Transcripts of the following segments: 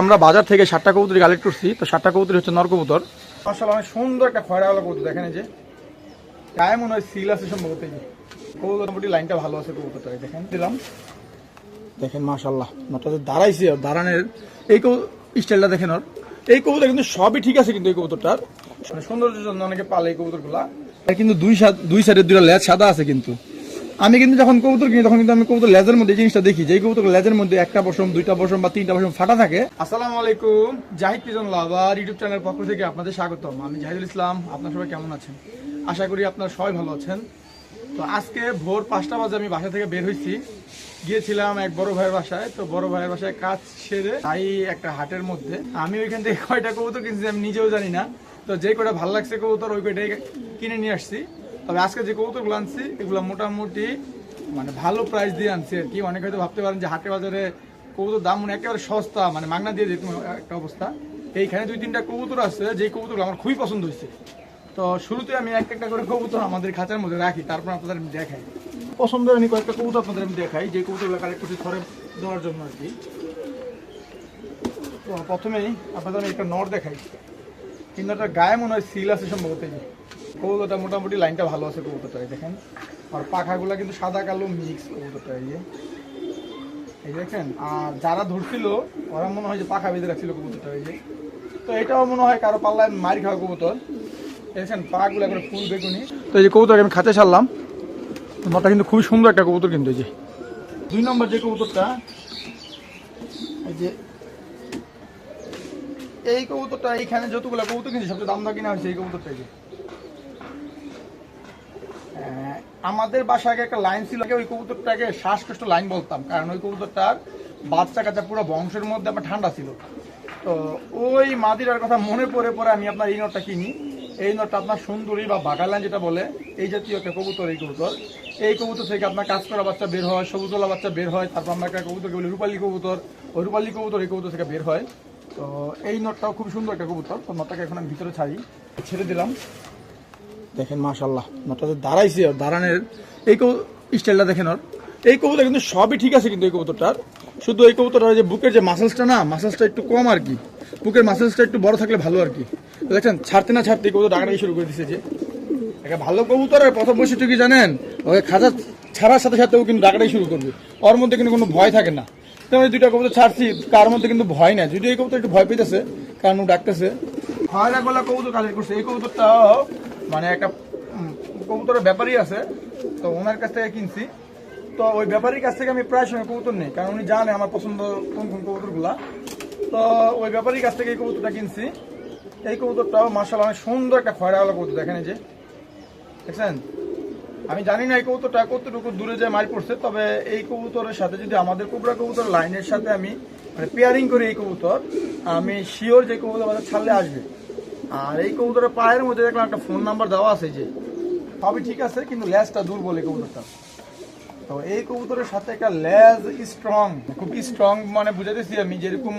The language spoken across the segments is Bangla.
আমরা বাজার থেকে সাতটা কবুতরি কালেক্ট করছি। তো সাতটা কবুতরি হচ্ছে নর কবুতর আসলে অনেক সুন্দর একটা খয়রা হলো কবুতর, দেখেন যে। গায়ে মনে হয় সিল আছে সম্ভবত কবুতর মোটামুটি লাইনটা ভালো আছে কবুতরটা দেখেন। দিলাম। দেখেন মাশাল্লাহ নটা দাঁড়াইছে দাঁড়ানোর এই স্টাইলটা দেখেন ওর। এই কবুতর কিন্তু সবই ঠিক আছে কিন্তু এই কবুতরটার। মানে সৌন্দর্যের জন্য অনেকে পালে এই কবুতরগুলা। কিন্তু দুই দুই সাইডের দুইটা লেজ সাদা আছে কিন্তু। আমি কিন্তু যখন কবুতর কিনি, তখন কিন্তু আমি কবুতর লেজের মধ্যে জিনিসটা দেখি। যে কবুতর লেজের মধ্যে একটা বসম দুইটা বসম বা তিনটা বসম ফাটা থাকে। আসসালামু আলাইকুম, জাহিদ পিজন লাভার ইউটিউব চ্যানেলের পক্ষ থেকে আপনাদের স্বাগতম। আমি জাহিদুল ইসলাম, আপনার সবাই কেমন আছেন? আশা করি আপনারা সবাই ভালো আছেন। তো আজকে ভোর পাঁচটা বাজে আমি বাসা থেকে বের হয়েছি গিয়েছিলাম এক বড় ভাইয়ের বাসায়। তো বড় ভাইয়ের বাসায় কাজ সেরে তাই একটা হাটের মধ্যে। আমি ওইখান থেকে কয়টা কবুতর কিনছি আমি নিজেও জানি না। তো যে কয়টা ভালো লাগছে কবুতর, ওই কয়টাই কিনে নিয়ে আসছি। তবে আজকে যে কবুতরগুলো আনছি, এগুলো মোটামুটি মানে ভালো প্রাইস দিয়ে আনছি আর কি। অনেক হয়তো ভাবতে পারেন যে হাটে বাজারে কবুতর দাম মানে একেবারে সস্তা মানে মাগনা দিয়ে দিত একটা অবস্থা। এইখানে দুই, তিনটা কবুতর আছে যে কবুতরগুলো আমার খুবই পছন্দ হয়েছে। তো শুরুতে আমি এক একটা করে কবুতর আমাদের খাঁচার মধ্যে রাখি, তারপর আপনাদের আমি দেখাই। পছন্দের আমি কয়েকটা কবুতর আপনাদের আমি দেখাই যে কবুতরগুলো কালেক্ট করছি থরে দেওয়ার জন্য আর কি। তো প্রথমেই আপনাদের আমি একটা নর দেখাই। কিন্তু একটা গায়ে মনে হয় সিল আছে সম্ভবত। কবুতরটা মোটামুটি লাইনটা ভালো আছে কবুতরটা দেখেন। আর পাখাগুলো কিন্তু সাদা কালো মিক্স কবুতরটা এই এই দেখেন, আর যারা ধরছিল, ওরা মনে হয় যে পাখা বেঁধে রাখছিল কবুতরটা এই যে। তো এটাও মনে হয় কারও পাল্লায় মারি খাওয়া কবুতর। দেখছেন পাগুলো একবার ফুল বেগুনি। তো এই যে কবুতর আমি খাতে ছাড়লাম। নটা কিন্তু খুবই সুন্দর একটা কবুতর কিন্তু, এই যে। দুই নম্বর যে কবুতরটা, এই যে, এই কবুতরটা এইখানে যতগুলো কবুতর কিনছি, সবচেয়ে দাম দা কিনা হয়েছে এই কবুতরটা, এই যে। আমাদের বাসায় আগে একটা লাইন ছিল ওই কবুতরটাকে শ্বাসকষ্ট লাইন বলতাম, কারণ ওই কবুতরটার বাচ্চা কাচ্চা পুরো বংশের মধ্যে আমার ঠান্ডা ছিল। তো ওই মাদিরার কথা মনে পড়ে পরে আমি আপনার এই নটটা কিনি। এই নটটা আপনার সুন্দরী বা বাগালান যেটা বলে, এই জাতীয় একটা কবুতর, এই কবুতর। এই কবুতর থেকে আপনার কাজ করা বাচ্চা বের হয় সবুজলা বাচ্চা বের হয়, তারপর আমরা একটা কবুতরকে বলি রূপালী কবুতর। ওই রূপালী কবুতর এই কবুতর থেকে বের হয়। তো এই নটটাও খুব সুন্দর একটা কবুতর, তো নটটাকে এখন আমি ভিতরে ছাড়ি। ছেড়ে দিলাম। দেখেন মাশাল্লাহ নটা দাঁড়াইছে দাঁড়ানোর এই কবু- স্টাইলটা দেখেন ওর। এই কবুতর কিন্তু সবই ঠিক আছে কিন্তু এই কবুতরটার। শুধু এই কবুতরটার যে বুকের যে মাসেলসটা না মাসেলসটা একটু কম আর কি। বুকের মাসেলসটা একটু বড় থাকলে ভালো আর কি। তো দেখেন, ছাড়তে না ছাড়তে এই কবুতর ডাকাটাকি শুরু করে দিছে যে। একটা ভালো কবুতরের প্রথম বৈশিষ্ট্য কি জানেন? ওকে খাঁচা ছাড়ার সাথে সাথে ও কিন্তু ডাকাটাই শুরু করবে। ওর মধ্যে কিন্তু কোনো ভয় থাকে না। তেমন দুইটা কবুতর ছাড়ছি কার মধ্যে কিন্তু ভয় নাই। যদি এই কবুতর একটু ভয় পেতেছে, কারণ ও ডাকতেছে। খয়রা গলা কবুতর কালেক্ট করছে। এই কবুতরটাও মানে একটা কবুতরের ব্যাপারই আছে, তো ওনার কাছ থেকে কিনছি। তো ওই ব্যাপারীর কাছ থেকে আমি প্রায় সময় কবুতর নেই, কারণ উনি জানে আমার পছন্দ কোন কোন কবুতরগুলা। তো ওই ব্যাপারীর কাছ থেকে এই কবুতরটা কিনছি। এই কবুতরটাও মার্শাল অনেক সুন্দর একটা খয়রা গলা কবুতর, দেখেন এই যে। দেখছেন? আমি জানি না এই কবুতরটা কতটুকু দূরে যায় মারি পড়ছে, তবে এই কবুতরের সাথে যদি আমাদের কুবরা কবুতর লাইনের সাথে আমি মানে পেয়ারিং করি এই কবুতর, আমি শিওর যে কবুতর আমাদের ছাড়লে আসবে। আর এই কবুতরের পায়ের মধ্যে দেখলাম একটা ফোন নাম্বার দেওয়া আছে যে, সবই ঠিক আছে, কিন্তু লেজটা দুর্বল এই কবুতরটা। তো এই কবুতরের সাথে একটা লেজ স্ট্রং খুব স্ট্রং মানে বুঝাতেছি আমি যেরকম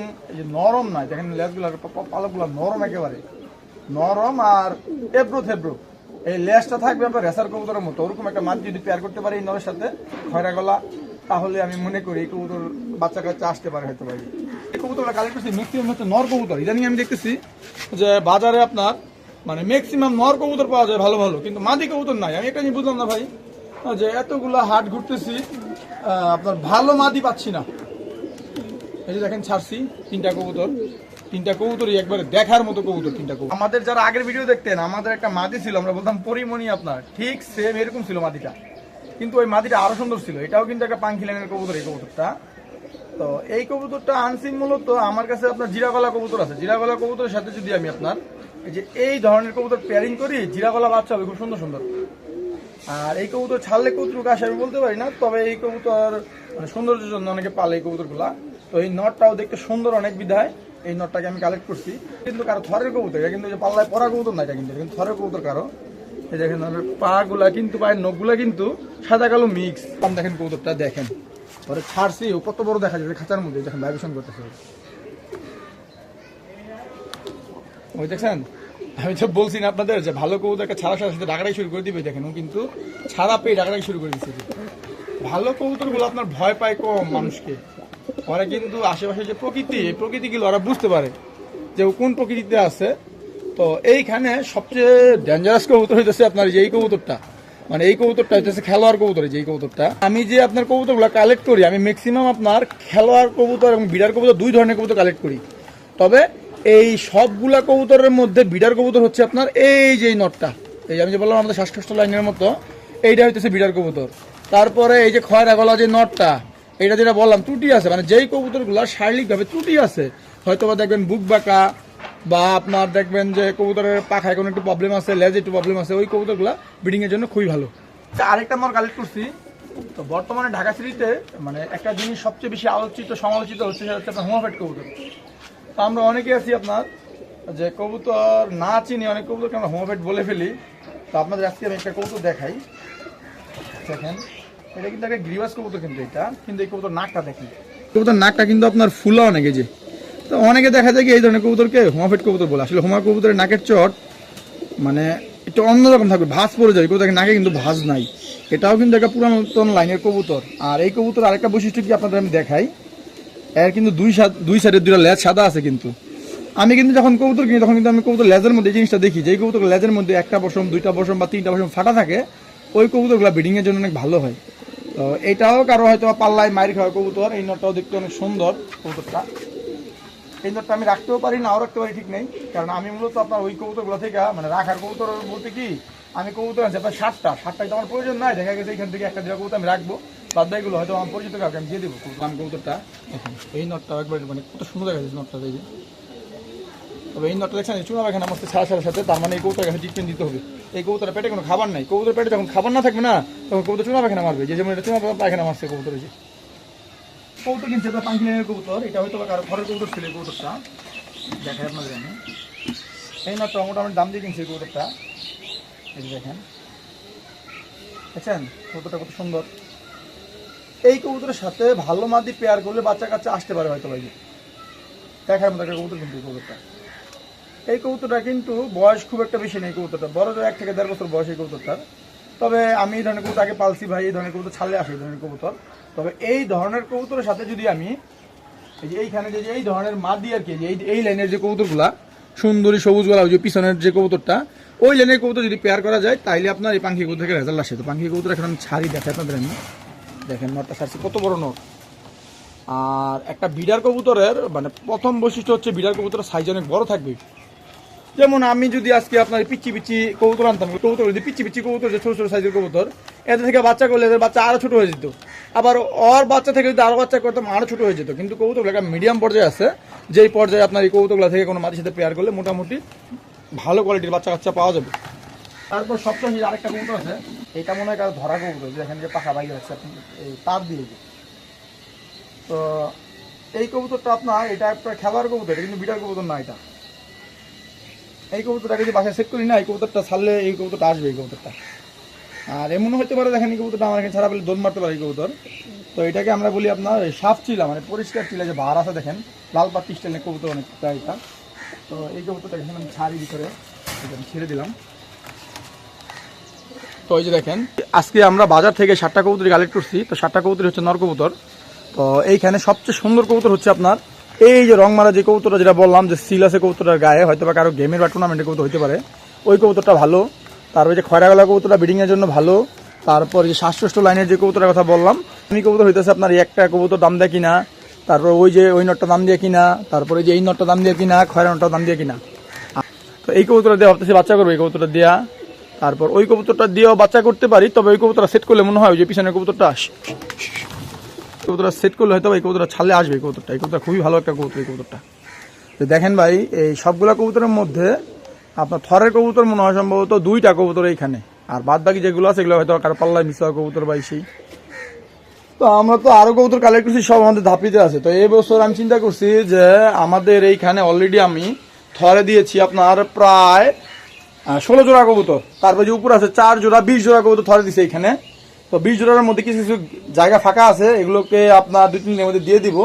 নরম নয় দেখেন লেজগুলো পালকগুলো নরম একেবারে। নরম আর এবড়ো থেবড়ো। এই লেজটা থাকবে আপনার রেসার কবুতরের মতো, ওরকম একটা মাছ যদি পেয়ার করতে পারে এই নরের সাথে খয়রা গলা তাহলে আমি মনে করি এই কবুতর বাচ্চা কাচ্চা আসতে পারে হয়তো পারি এই কবুতরটা কালেক্ট করছি ম্যাক্সিমাম হচ্ছে নর কবুতর। ইদানিং আমি দেখতেছি যে বাজারে আপনার মানে ম্যাক্সিমাম নর কবুতর পাওয়া যায় ভালো ভালো, কিন্তু মাদি কবুতর নাই। আমি একটা জিনিস বুঝলাম না ভাই, যে এতগুলা হাট ঘুরতেছি আপনার ভালো মাদি পাচ্ছি না। এই যে দেখেন ছাড়ছি তিনটা কবুতর। তিনটা কবুতরই একবারে দেখার মতো কবুতর, তিনটা কবুতর। আমাদের যারা আগের ভিডিও দেখতেন, আমাদের একটা মাদি ছিল, আমরা বলতাম পরিমণি আপনার। ঠিক সেম এরকম ছিল মাদিটা। কিন্তু ওই মাদিটা আরও সুন্দর ছিল। এটাও কিন্তু একটা পাঙ্খি লাইনের কবুতর, এই কবুতরটা। তো এই কবুতরটা আনছি মূলত আমার কাছে আপনার জিরাগলা কবুতর আছে। জিরাগলা কবুতরের সাথে যদি আমি আপনার যে এই ধরনের কবুতর পেয়ারিং করি, জিরাগলা বাচ্চা হবে, খুব সুন্দর সুন্দর। আর এই কবুতর ছাড়লে কবুতর আসে আমি বলতে পারি না, তবে এই কবুতর মানে সৌন্দর্যের জন্য অনেকে পালে এই কবুতরগুলা। তো এই নটটাও দেখতে সুন্দর, অনেক বিধায়। এই নটটাকে আমি কালেক্ট করছি। কিন্তু কারও থরের কবুতর, এটা কিন্তু পাল্লায় পরা কবুতর না এটা কিন্তু থরের কবুতর কারও। এই দেখেন পা গুলা কিন্তু, পায়ের নখগুলা কিন্তু সাদা কালো মিক্স দেখেন কবুতরটা দেখেন। পরে ছাড়ছি, ও কত বড় দেখা যাচ্ছে খাঁচার মধ্যে দেখেন ভাইব্রেশন করতেছে ওই দেখছেন? আমি তো বলছি না আপনাদের যে ভালো কবুতরকে ছাড়া সাথে সাথে ডাকাটাই শুরু করে দিবে, দেখেন ও কিন্তু ছাড়া পেয়ে ডাকাটাই শুরু করে দিচ্ছে ভালো কবুতরগুলো আপনার ভয় পায় কম মানুষকে। ওরা কিন্তু আশেপাশে যে প্রকৃতি, এই প্রকৃতিগুলো ওরা বুঝতে পারে যে ও কোন প্রকৃতিতে আছে। তো এইখানে সবচেয়ে ডেঞ্জারাস কবুতর হইতেছে আপনার এই কবুতরটা। মানে এই কবুতরটা হইতেছে খেলোয়াড় কবুতর যে কবুতরটা। আমি যে আপনার কবুতরগুলো কালেক্ট করি, আমি ম্যাক্সিমাম আপনার খেলোয়াড় কবুতর এবং বিডার কবুতর দুই ধরনের কবুতর কালেক্ট করি। তবে এই সবগুলা কবুতরের মধ্যে বিডার কবুতর হচ্ছে আপনার এই যে নটটা। এই আমি যে বললাম আমাদের শ্বাসকষ্ট লাইনের মতো, এইটা হইতেছে বিডার কবুতর। তারপরে এই যে খয়রা গলা যে নটটা এটা যেটা বললাম, ত্রুটি আছে। মানে যেই কবুতরগুলো শারীরিকভাবে ত্রুটি আছে হয়তো বা দেখবেন বুক বাঁকা বা আপনার দেখবেন যে কবুতরের পাখায় কোনো একটু প্রবলেম আছে লেজে একটু প্রবলেম আছে ওই কবুতরগুলো ব্রিডিং এর জন্য খুবই ভালো। আরেকটা আমার কালেক্ট করছি। তো বর্তমানে ঢাকা সিটিতে মানে একটা জিনিস সবচেয়ে বেশি আলোচিত সমালোচিত হচ্ছে সেটা হচ্ছে আপনার হোমাফেট কবুতর। তো আমরা অনেকে আছি আপনার যে কবুতর না চিনি অনেক কবুতরকে আমরা হোমাফেট বলে ফেলি। তো আপনাদের আজকে আমি একটা কবুতর দেখাই। দেখেন এটা কিন্তু একটা গ্রিবাস কবুতর কিন্তু এটা কিন্তু এই কবুতর নাকটা দেখেন। কবুতর নাকটা কিন্তু আপনার ফুলা অনেকে যে। তো অনেকে দেখা যায় কি এই ধরনের কবুতরকে হোমাফেট কবুতর বলে। আসলে হোমা কবুতরের নাকের চট মানে একটু অন্যরকম থাকবে, ভাঁজ পড়ে যাবে কবুতর নাকে কিন্তু ভাঁজ নাই। এটাও কিন্তু একটা পুরাতন লাইনের কবুতর। আর এই কবুতর আরেকটা বৈশিষ্ট্য কি আপনাদের আমি দেখাই? এর কিন্তু দুই দুই সাইডের দুটা লেজ সাদা আছে কিন্তু। আমি কিন্তু যখন কবুতর কিনি, তখন কিন্তু আমি কবুতর লেজের মধ্যে এই জিনিসটা দেখি যে কবুতর লেজের মধ্যে একটা বসম দুইটা বসম বা তিনটা বসম ফাটা থাকে, ওই কবুতরগুলো ব্রিডিং এর জন্য অনেক ভালো হয়। তো এটাও কারও হয়তো পাল্লায় মাইর খাওয়া কবুতর, এই নটটাও দেখতে অনেক সুন্দর কবুতরটা। এই নটটা আমি রাখতেও পারি, নাও রাখতে পারি, ঠিক নেই। কারণ আমি মূলত আপনার ওই কবুতরগুলো থেকে মানে রাখার কবুতর বলতে কি, আমি কবুতর আছে আপনার ষাটটা ষাটটা তো আমার প্রয়োজন নাই, দেখা গেছে এখান থেকে একটা দুটা কবুতর আমি রাখব। বাদ বাকিগুলো হয়তো আমার পরিচিত কাউকে আমি দিয়ে দেবো আমি কবুতরটা। এই নটটা একবার মানে কত সুন্দর দেখা যাচ্ছে নটটা, এই তবে এই নটটা দেখছেন চুনা মস্ত ছাড়া ছাড়ার সাথে তার মানে এই কবুতর কাছে ট্রিটমেন্ট দিতে হবে। এই কবুতরের পেটে কোনো খাবার নাই। কবুতর পেটে যখন খাবার না থাকবে না, তখন কবুতর চুনা পায়খানা মারবে। যে যেমন এটা চুনা পায়খানা মারছে কবুতর যে। কবুতর কিনছে এটা পাঙ্কি লাইনের কবুতর, এটা হয়তো কারও ঘরের কবুতর ছিল কবুতরটা। দেখায় আপনাদের আমি এই নটটা মোটামুটি দাম দিয়ে কিনছে কবুতরটা। এই দেখেন। দেখছেন? কবুতরটা কত সুন্দর। এই কবুতরের সাথে ভালো মাদি পেয়ার করলে বাচ্চা কাচ্চা আসতে পারে হয়তো ভাই দেখার মতো একটা কবুতর কিন্তু এই কবুতরটা। এই কবুতরটা কিন্তু বয়স খুব একটা বেশি নেই কবুতরটা। বড় এক থেকে দেড় বছর বয়স এই কবুতরটার। তবে আমি এই ধরনের কবুতর আগে পালছি ভাই, এই ধরনের কবুতর ছাড়লে আসে এই ধরনের কবুতর। তবে এই ধরনের কবুতরের সাথে যদি আমি এই যে এইখানে যে এই ধরনের মাদি আর কি, এই এই লাইনের যে কবুতরগুলা, সুন্দরী সবুজ গলা ওই যে পিছনের যে কবুতরটা, ওই লাইনের কবুতর যদি পেয়ার করা যায়, তাইলে আপনার এই পাখি কবুতর থেকে রেজাল্ট আসে। তো পাখি কবুতর এখন আমি ছাড়ি দেখে আপনাদের আমি। দেখেন নটটা ছাড়ছি, কত বড় নট আর একটা বিডার কবুতরের মানে প্রথম বৈশিষ্ট্য হচ্ছে বিডার কবুতরের সাইজ অনেক বড় থাকবে। যেমন আমি যদি আজকে আপনার পিচ্ছি পিচ্ছি কবুতর আনতাম, কবুতর যদি পিচ্ছি পিচ্ছি কবুতর, যে ছোট ছোট সাইজের কবুতর, এদের থেকে বাচ্চা করলে এদের বাচ্চা আরও ছোট হয়ে যেত। আবার ওর বাচ্চা থেকে যদি আরও বাচ্চা করতাম, আরও ছোট হয়ে যেত। কিন্তু কবুতরগুলো একটা মিডিয়াম পর্যায়ে আছে, যেই পর্যায়ে আপনার এই কবুতরগুলো থেকে কোনো মাটির সাথে পেয়ার করলে মোটামুটি ভালো কোয়ালিটির বাচ্চা কাচ্চা পাওয়া যাবে। তারপর সবচেয়ে আরেকটা কবুতর আছে, এটা মনে হয় ধরা কবুতর, যে এখানে যে পাখা বাইরে আছে তার দিয়ে তো এই কবুতরটা আপনার, এটা একটা খেলার কবুতর, এটা কিন্তু বিটার কবুতর না এটা। এই কবুতরটাকে যদি বাসায় সেট করি না, এই কবুতরটা ছাড়লে এই কবুতরটা আসবে, এই কবুতরটা। আর এমন হতে পারে, দেখেন এই কবুতরটা আমার এখানে ছাড়া পেলে দোল মারতে পারে এই কবুতর। তো এটাকে আমরা বলি আপনার সাফ চিলা মানে পরিষ্কার চিলা যে বার আছে দেখেন, লাল পাতি স্টাইলের কবুতর অনেকটা এটা। তো এই কবুতরটা এখানে আমি ছাড়ি ভিতরে ছেড়ে দিলাম। তো এই যে দেখেন, আজকে আমরা বাজার থেকে সাতটা কবুতর কালেক্ট করছি। তো সাতটা কবুতর হচ্ছে নর কবুতর। তো এইখানে সবচেয়ে সুন্দর কবুতর হচ্ছে আপনার এই যে রং মারা যে কবুতরটা যেটা বললাম, যে সিল আছে কবুতরটার গায়ে হয়তো বা কারও গেমের বা টুর্নামেন্টের কবুতর হতে পারে, ওই কবুতরটা ভালো। তারপরে যে খয়রা গলা কবুতরটা ব্রিডিং এর জন্য ভালো। তারপর যে শ্বাসকষ্ট লাইনের যে কবুতরের কথা বললাম আমি কবুতর হইতেছে আপনার একটা কবুতর দাম দেয় কিনা, তারপর ওই যে ওই নটটা দাম দিয়ে কিনা, তারপরে যে এই নটটা দাম দিয়ে কিনা, খয়রা নটটা দাম দিয়ে কিনা। তো এই কবুতরটা দিয়ে ভাবতেছি বাচ্চা করবে, এই কবুতরটা দেওয়া তারপর ওই কবুতরটা দিয়েও বাচ্চা করতে পারি, তবে ওই কবুতরটা সেট করলে মনে হয় ওই যে পিছনের কবুতরটা কবুতরটা সেট করলে হয়তো এই কবুতরটা ছাড়লে আসবে কবুতরটা। এই কবুতরটা খুবই ভালো একটা কবুতর, এই কবুতরটা। তো দেখেন ভাই, এই সবগুলা কবুতরের মধ্যে আপনার থরের কবুতর মনে হয় সম্ভবত দুইটা কবুতর এইখানে। আর বাদ বাকি যেগুলো আছে, এগুলো হয়তো কারও পাল্লায় মিস হওয়া কবুতর বা সেই। তো আমরা তো আরও কবুতর কালেক্ট করছি, সব আমাদের ধাপিতে আছে। তো এই বছর আমি চিন্তা করছি যে আমাদের এইখানে অলরেডি আমি থরে দিয়েছি আপনার প্রায় ষোলো জোড়া কবুতর। তারপর যে উপর আছে চার জোড়া, বিশ জোড়া কবুতর থরে দিছে এখানে তো বিশ জোড়ার মধ্যে কিছু কিছু জায়গা ফাঁকা আছে, এগুলোকে আপনার দুই, তিন দিনের মধ্যে দিয়ে দিব।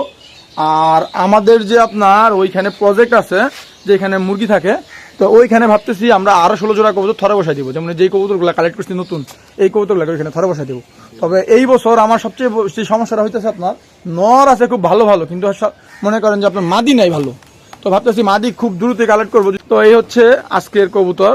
আর আমাদের যে আপনার ওইখানে প্রজেক্ট আছে যে এখানে মুরগি থাকে, তো ওইখানে ভাবতেছি আমরা আরও ষোলো জোড়া কবুতর থরে বসাই দিব। যেমন যেই কবুতরগুলো কালেক্ট করছি নতুন, এই কবুতরগুলো ওইখানে থরে বসাই দিব। তবে এই বছর আমার সবচেয়ে বেশি সমস্যাটা হইতেছে আপনার, নর আছে খুব ভালো ভালো, কিন্তু মনে করেন যে আপনার মাদি নাই ভালো। তো ভাবতেছি মাদি খুব দ্রুত কালেক্ট করব। তো এই হচ্ছে আজকের কবুতর।